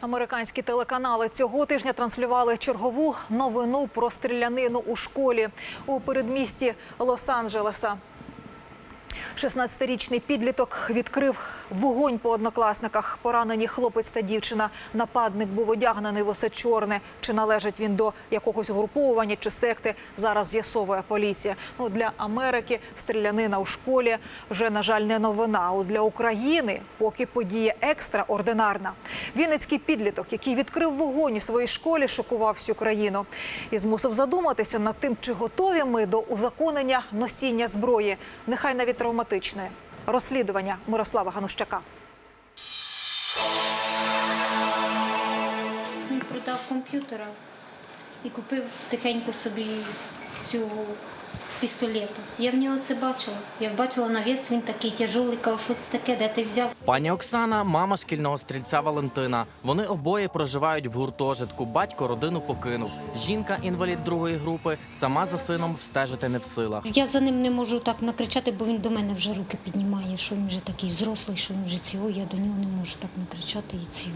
Американські телеканали цього тижня транслювали чергову новину про стрілянину у школі у передмісті Лос-Анджелеса. 16-річний підліток відкрив вогонь по однокласниках. Поранені хлопець та дівчина. Нападник був одягнений в усе чорне. Чи належить він до якогось груповування чи секти? Зараз з'ясовує поліція. Ну для Америки стрілянина у школі вже на жаль не новина. А для України поки подія екстраординарна. Вінницький підліток, який відкрив вогонь у своїй школі, шокував всю країну і змусив задуматися над тим, чи готові ми до узаконення носіння зброї, нехай навіть травматичної. Розслідування Мирослава Ганущака. Він продав комп'ютера і купив тихенько собі цю пістолету. Я в нього це бачила. Я бачила навіс, він такий тяжелий, кажу, що це таке, де ти взяв? Пані Оксана, мама шкільного стрільця Валентина. Вони обоє проживають в гуртожитку. Батько родину покинув. Жінка, інвалід другої групи, сама за сином встежити не в силах. Я за ним не можу так накричати, бо він до мене вже руки піднімає, що він вже такий взрослий, що він вже цього, я до нього не можу так накричати і цього.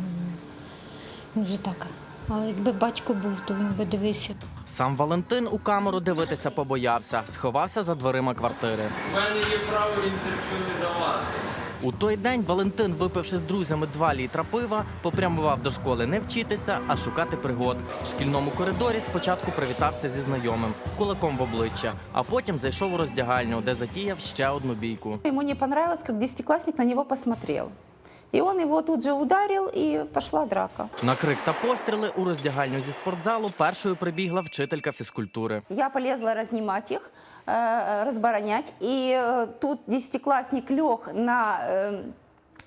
Він вже так. Але якби батько був, то він би дивився. Сам Валентин у камеру дивитися побоявся, сховався за дверима квартири. У мене є право інтерв'ю не давати. У той день Валентин, випивши з друзями два літра пива, попрямував до школи не вчитися, а шукати пригод. В шкільному коридорі спочатку привітався зі знайомим кулаком в обличчя, а потім зайшов у роздягальню, де затіяв ще одну бійку. Ему не понравилось, как десятиклассник на него посмотрел. И он его тут же ударил, и пошла драка. На крик та постріли у роздягальню зі спортзалу першою прибігла вчителька фізкультури. Я полезла разнимать их, э, разборонять, и э, тут десятиклассник лег на э,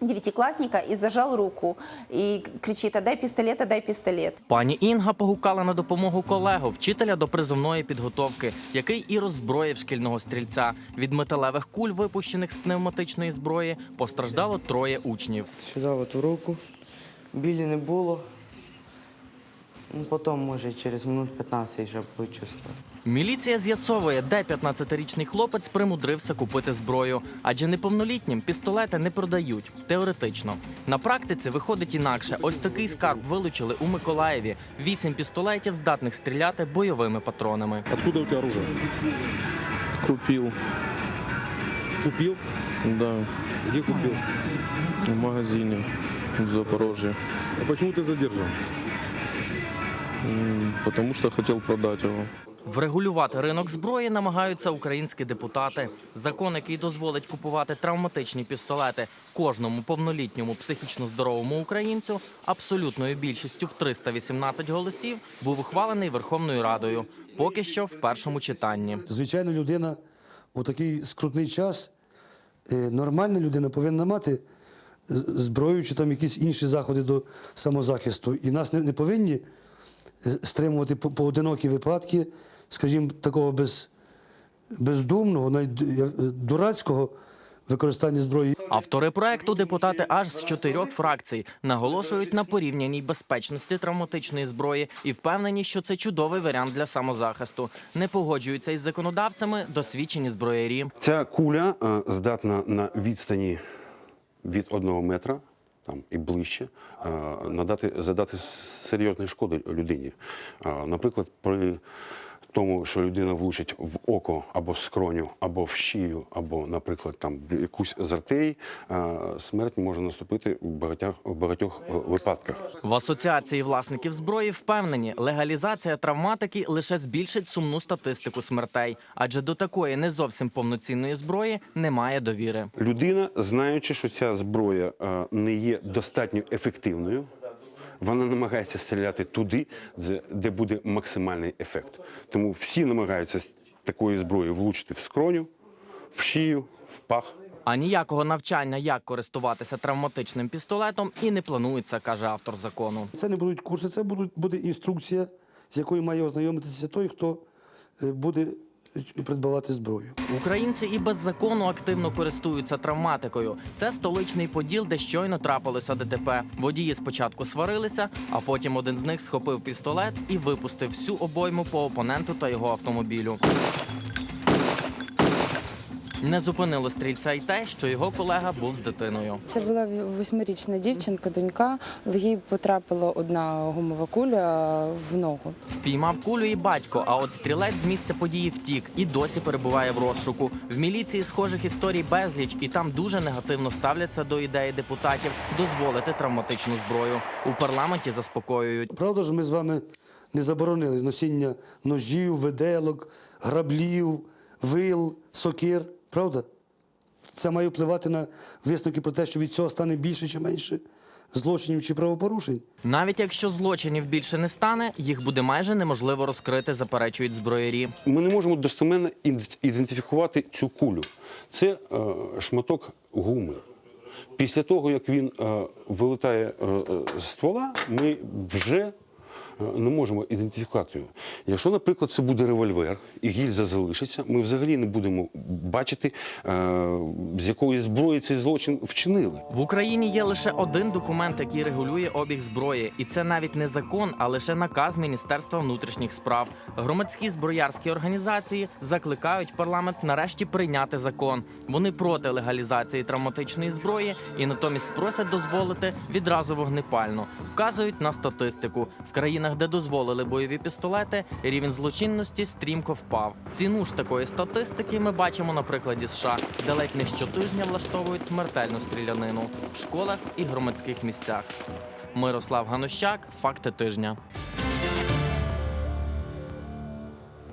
девятиклассника і зажав руку, і кричить: дай пістолет, дай пістолет. Пані Інга погукала на допомогу колегу, вчителя до призовної підготовки, який і роззброїв шкільного стрільця. Від металевих куль, випущених з пневматичної зброї, постраждало троє учнів. Сюди от в руку. Білі не було. Ну, потім, може, через минут 15 вже буду чувствувати. Міліція з'ясовує, де 15-річний хлопець примудрився купити зброю, адже неповнолітнім пістолети не продають теоретично. На практиці виходить інакше. Ось такий скарб вилучили у Миколаєві. Вісім пістолетів, здатних стріляти бойовими патронами. Откуда у тебя оружие? Купил, Купил? да, Где купил? в магазине в Запорожье, А почему ты задержан? М, потому что хотел продать его. Врегулювати ринок зброї намагаються українські депутати. Закон, який дозволить купувати травматичні пістолети кожному повнолітньому психічно здоровому українцю, абсолютною більшістю в 318 голосів, був ухвалений Верховною Радою. Поки що в першому читанні. Звичайно, людина у такий скрутний час, е, нормальна людина повинна мати зброю чи там якісь інші заходи до самозахисту. І нас не, повинні е, стримувати по- поодинокі випадки, скажімо, такого без, бездумного, навіть е, дурацького використання зброї. Автори проекту депутати аж з чотирьох фракцій наголошують на порівняній безпечності травматичної зброї і впевнені, що це чудовий варіант для самозахисту. Не погоджуються із законодавцями досвідчені зброярі. Ця куля е, здатна на відстані від одного метра там, і ближче е, надати, задати серйозної шкоди людині. Е, Наприклад, при тому, що людина влучить в око або в скроню, або в шию, або, наприклад, там якусь з артерій, смерть може наступити в багатьох, в багатьох е, випадках. В асоціації власників зброї впевнені, легалізація травматики лише збільшить сумну статистику смертей, адже до такої не зовсім повноцінної зброї немає довіри. Людина, знаючи, що ця зброя е, не є достатньо ефективною, вона намагається стріляти туди, де- де буде максимальний ефект. Тому всі намагаються такої зброї влучити в скроню, в шию, в пах. А ніякого навчання, як користуватися травматичним пістолетом, і не планується, каже автор закону. Це не будуть курси, це будуть, буде інструкція, з якою має ознайомитися той, хто е, буде придбавати зброю. Українці і без закону активно користуються травматикою. Це столичний поділ, де щойно трапилося ДТП. Водії спочатку сварилися, а потім один з них схопив пістолет і випустив всю обойму по опоненту та його автомобілю. Не зупинило стрільця й те, що його колега був з дитиною. Це була восьмирічна дівчинка, донька, але їй потрапила одна гумова куля в ногу. Спіймав кулю і батько, а от стрілець з місця події втік і досі перебуває в розшуку. В міліції схожих історій безліч, і там дуже негативно ставляться до ідеї депутатів дозволити травматичну зброю. У парламенті заспокоюють. Правда ж, ми з вами не заборонили носіння ножів, виделок, граблів, вил, сокир. Правда? Це має впливати на висновки про те, що від цього стане більше чи менше злочинів чи правопорушень. Навіть якщо злочинів більше не стане, їх буде майже неможливо розкрити, заперечують зброярі. Ми не можемо достеменно ід- ідентифікувати цю кулю. Це е, шматок гуми. Після того, як він е, вилетає е, е, з ствола, ми вже не можемо ідентифікувати. Якщо, наприклад, це буде револьвер і гільза залишиться, ми взагалі не будемо бачити, е, з якої зброї цей злочин вчинили. В Україні є лише один документ, який регулює обіг зброї, і це навіть не закон, а лише наказ Міністерства внутрішніх справ. Громадські зброярські організації закликають парламент нарешті прийняти закон. Вони проти легалізації травматичної зброї і натомість просять дозволити відразу вогнепальну. Вказують на статистику в країнах, де дозволили бойові пістолети, рівень злочинності стрімко впав. Ціну ж такої статистики ми бачимо на прикладі США, де ледь не щотижня влаштовують смертельну стрілянину в школах і громадських місцях. Мирослав Ганущак, факти тижня.